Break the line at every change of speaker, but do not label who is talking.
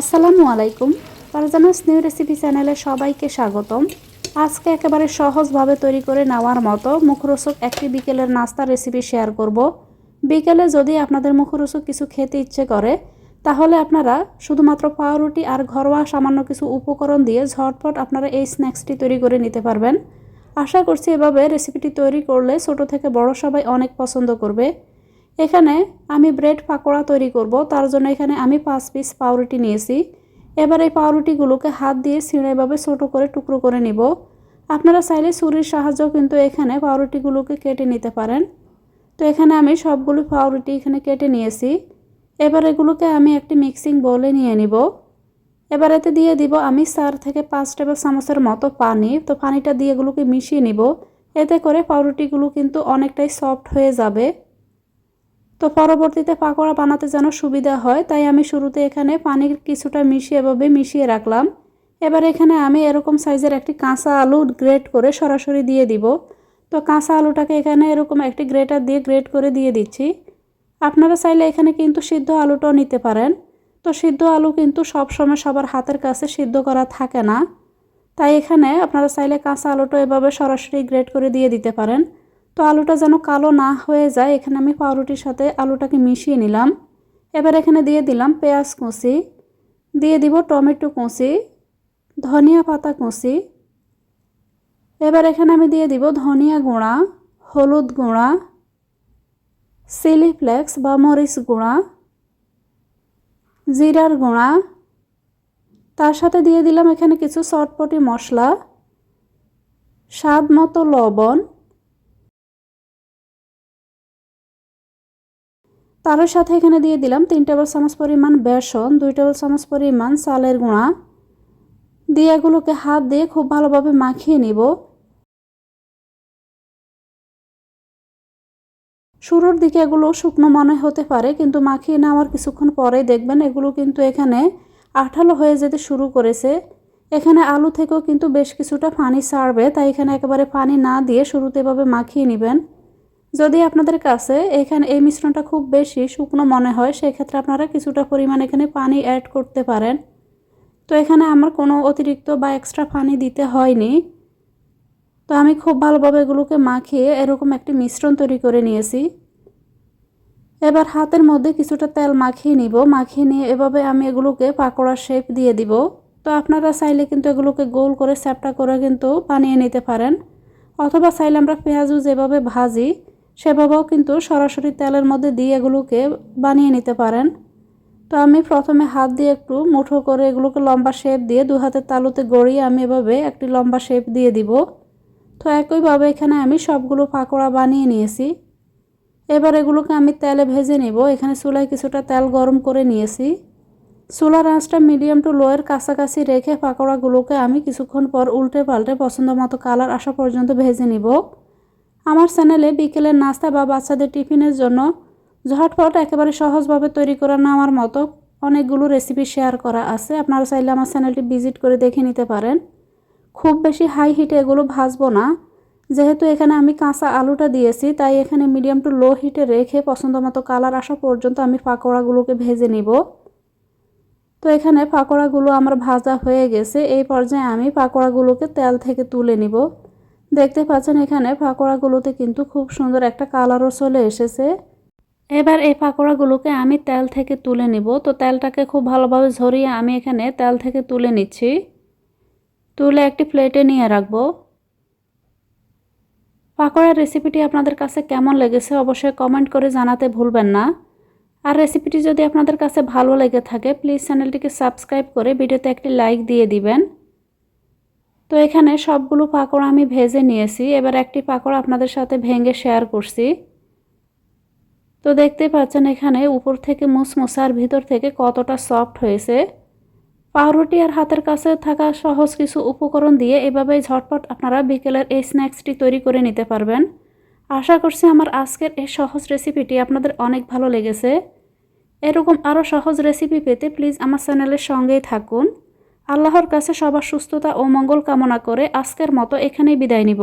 আসসালামু আলাইকুম। Farzana's new recipe চ্যানেলে সবাইকে স্বাগতম। আজকে একেবারে সহজভাবে তৈরি করে নেওয়ার মতো মুখরোচক একটি বিকেলের নাস্তা রেসিপি শেয়ার করব। বিকেলে যদি আপনাদের মুখরোচক কিছু খেতে ইচ্ছে করে, তাহলে আপনারা শুধুমাত্র পাউরুটি আর ঘরোয়া সামান্য কিছু উপকরণ দিয়ে ঝটপট আপনারা এই স্ন্যাক্সটি তৈরি করে নিতে পারবেন। আশা করছি এভাবে রেসিপিটি তৈরি করলে ছোট থেকে বড় সবাই অনেক পছন্দ করবে। এখানে আমি ব্রেড পাকোড়া তৈরি করব, তার জন্য এখানে আমি পাঁচ পিস পাউরুটি নিয়েছি। এবার এই পাউরুটিগুলোকে হাত দিয়ে ছিঁড়েভাবে ছোট করে টুকরো করে নিব। আপনারা চাইলে ছুরির সাহায্যেও কিন্তু এখানে পাউরুটিগুলোকে কেটে নিতে পারেন। তো এখানে আমি সবগুলো পাউরুটি এখানে কেটে নিয়েছি। এবার এগুলোকে আমি একটি মিক্সিং বলে নিয়ে নিব। এবার এতে দিয়ে দিব আমি চার থেকে পাঁচ টেবিল চামচের মতো পানি। তো পানিটা দিয়ে এগুলোকে মিশিয়ে নিব। এতে করে পাউরুটিগুলো কিন্তু অনেকটাই সফট হয়ে যাবে। তো পরবর্তীতে পাকোড়া বানাতে যেন সুবিধা হয়, তাই আমি শুরুতে এখানে পানির কিছুটা মিশিয়ে এভাবে মিশিয়ে রাখলাম। এবার এখানে আমি এরকম সাইজের একটি কাঁচা আলু গ্রেট করে সরাসরি দিয়ে দিব। তো কাঁচা আলুটাকে এখানে এরকম একটি গ্রেটার দিয়ে গ্রেট করে দিয়ে দিচ্ছি। আপনারা চাইলে এখানে কিন্তু সিদ্ধ আলুটাও নিতে পারেন। তো সিদ্ধ আলু কিন্তু সবসময় সবার হাতের কাছে সিদ্ধ করা থাকে না। তাই এখানে আপনারা চাইলে কাঁচা আলুটা এভাবে সরাসরি গ্রেট করে দিয়ে দিতে পারেন। তো আলুটা যেন কালো না হয়ে যায়, এখানে আমি পাউরুটির সাথে আলুটাকে মিশিয়ে নিলাম। এবার এখানে দিয়ে দিলাম পেঁয়াজ কুচি, দিয়ে দিব টমেটো কুচি, ধনিয়া পাতা কুচি। এবার এখানে আমি দিয়ে দিব ধনিয়া গুঁড়া, হলুদ গুঁড়া, চিলি ফ্লেক্স বা মরিচ গুঁড়া, জিরার গুঁড়া। তার সাথে দিয়ে দিলাম এখানে কিছু চটপটি মশলা, স্বাদ মতো লবণ। তার সাথে এখানে দিয়ে দিলাম তিন টেবিল চামচ পরিমাণ বেসন, দুই টেবিল চামচ পরিমাণ চালের গুঁড়া। দিয়ে এগুলোকে হাত দিয়ে খুব ভালোভাবে মাখিয়ে নিব। শুরুর দিকে এগুলো শুকনো মনে হতে পারে, কিন্তু মাখিয়ে নেওয়ার কিছুক্ষণ পরে দেখবেন এগুলো কিন্তু এখানে আঠালো হয়ে যেতে শুরু করেছে। এখানে আলু থেকেও কিন্তু বেশ কিছুটা পানি ছাড়বে, তাই এখানে একেবারে পানি না দিয়ে শুরুতে এভাবে মাখিয়ে নেবেন। যদি আপনাদের কাছে এখানে এই মিশ্রণটা খুব বেশি শুকনো মনে হয়, সেক্ষেত্রে আপনারা কিছুটা পরিমাণ এখানে পানি অ্যাড করতে পারেন। তো এখানে আমার কোনো অতিরিক্ত বা এক্সট্রা পানি দিতে হয়নি। তো আমি খুব ভালোভাবে এগুলোকে মাখিয়ে এরকম একটি মিশ্রণ তৈরি করে নিয়েছি। এবার হাতের মধ্যে কিছুটা তেল মাখিয়ে নিব। মাখিয়ে নিয়ে এভাবে আমি এগুলোকে পাকোড়া শেপ দিয়ে দিব। তো আপনারা চাইলে কিন্তু এগুলোকে গোল করে স্যাপটা করে কিন্তু বানিয়ে নিতে পারেন। অথবা চাইলে আমরা পেঁয়াজু যেভাবে ভাজি সেভাবেও কিন্তু সরাসরি তেলের মধ্যে দিয়ে এগুলোকে বানিয়ে নিতে পারেন। তো আমি প্রথমে হাত দিয়ে একটু মুঠো করে এগুলোকে লম্বা শেপ দিয়ে দু হাতের তালুতে গড়িয়ে আমি এভাবে একটি লম্বা শেপ দিয়ে দিব। তো একইভাবে এখানে আমি সবগুলো পাকোড়া বানিয়ে নিয়েছি। এবার এগুলোকে আমি তেলে ভেজে নেব। এখানে চুলায় কিছুটা তেল গরম করে নিয়েছি। চুলার আঁচটা মিডিয়াম টু লোয়ের কাছাকাছি রেখে পাকোড়াগুলোকে আমি কিছুক্ষণ পর উল্টে পাল্টে পছন্দ মতো কালার আসা পর্যন্ত ভেজে নিব। আমার চ্যানেলে বিকেলের নাস্তা বা বাচ্চাদের টিফিনের জন্য ঝটপট একেবারে সহজভাবে তৈরি করে নেওয়ার মতো অনেকগুলো রেসিপি শেয়ার করা আছে। আপনারা চাইলে আমার চ্যানেলটি ভিজিট করে দেখে নিতে পারেন। খুব বেশি হাই হিটে এগুলো ভাজবো না। যেহেতু এখানে আমি কাঁচা আলুটা দিয়েছি, তাই এখানে মিডিয়াম টু লো হিটে রেখে পছন্দ মতো কালার আসা পর্যন্ত আমি পাকোড়াগুলোকে ভেজে নিব। তো এখানে পাকোড়াগুলো আমার ভাজা হয়ে গেছে। এই পর্যায়ে আমি পাকোড়াগুলোকে তেল থেকে তুলে নিব। দেখতে পাচ্ছেন এখানে পাকোড়াগুলোতে কিন্তু খুব সুন্দর একটা কালারও চলে এসেছে। এবার এই পাকোড়াগুলোকে আমি তেল থেকে তুলে নিব। তো তেলটাকে খুব ভালোভাবে ঝরিয়ে আমি এখানে তেল থেকে তুলে নিচ্ছি। তুলে একটি প্লেটে নিয়ে রাখব। পাকোড়ার রেসিপিটি আপনাদের কাছে কেমন লেগেছে অবশ্যই কমেন্ট করে জানাতে ভুলবেন না। আর রেসিপিটি যদি আপনাদের কাছে ভালো লেগে থাকে, প্লিজ চ্যানেলটিকে সাবস্ক্রাইব করে ভিডিওতে একটি লাইক দিয়ে দিবেন। তো এখানে সবগুলো পাকোড়া আমি ভেজে নিয়েছি। এবার একটি পাকোড়া আপনাদের সাথে ভেঙে শেয়ার করছি। তো দেখতে পাচ্ছেন এখানে উপর থেকে মুসমুসার ভিতর থেকে কতটা সফট হয়েছে। পাউরুটি আর হাতের কাছে থাকা সহজ কিছু উপকরণ দিয়ে এভাবেই ঝটপট আপনারা বিকেলের এই স্ন্যাক্সটি তৈরি করে নিতে পারবেন। আশা করছি আমার আজকের এই সহজ রেসিপিটি আপনাদের অনেক ভালো লেগেছে। এরকম আরও সহজ রেসিপি পেতে প্লিজ আমার চ্যানেলের সঙ্গেই থাকুন। আল্লাহর কাছে সবার সুস্থতা ও মঙ্গল কামনা করে আজকের মতো এখানেই বিদায় নিব।